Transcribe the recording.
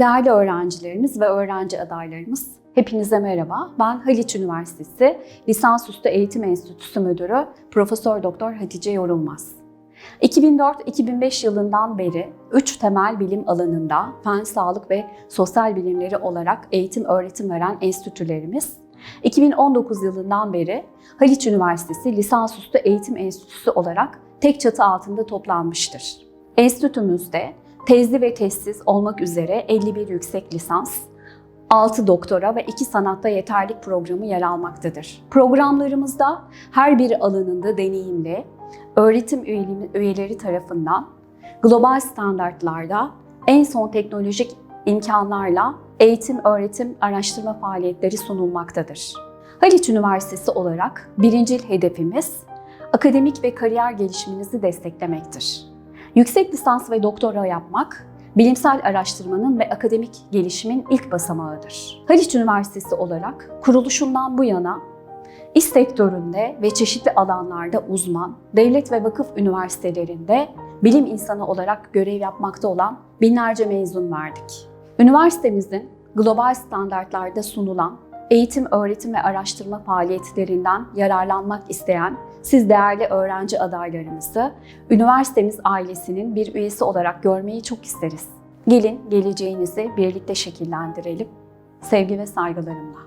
Değerli öğrencilerimiz ve öğrenci adaylarımız, hepinize merhaba. Ben Haliç Üniversitesi Lisansüstü Eğitim Enstitüsü Müdürü Profesör Doktor Hatice Yorulmaz. 2004-2005 yılından beri 3 temel bilim alanında fen, sağlık ve sosyal bilimleri olarak eğitim öğretim veren enstitülerimiz, 2019 yılından beri Haliç Üniversitesi Lisansüstü Eğitim Enstitüsü olarak tek çatı altında toplanmıştır. Enstitümüzde tezli ve tezsiz olmak üzere 51 yüksek lisans, 6 doktora ve 2 sanatta yeterlik programı yer almaktadır. Programlarımızda her bir alanında deneyimli, öğretim üyeleri tarafından global standartlarda en son teknolojik imkanlarla eğitim, öğretim, araştırma faaliyetleri sunulmaktadır. Haliç Üniversitesi olarak birincil hedefimiz akademik ve kariyer gelişiminizi desteklemektir. Yüksek lisans ve doktora yapmak, bilimsel araştırmanın ve akademik gelişimin ilk basamağıdır. Haliç Üniversitesi olarak kuruluşundan bu yana iş sektöründe ve çeşitli alanlarda uzman, devlet ve vakıf üniversitelerinde bilim insanı olarak görev yapmakta olan binlerce mezun verdik. Üniversitemizin global standartlarda sunulan eğitim, öğretim ve araştırma faaliyetlerinden yararlanmak isteyen siz değerli öğrenci adaylarımızı üniversitemiz ailesinin bir üyesi olarak görmeyi çok isteriz. Gelin geleceğinizi birlikte şekillendirelim. Sevgi ve saygılarımla.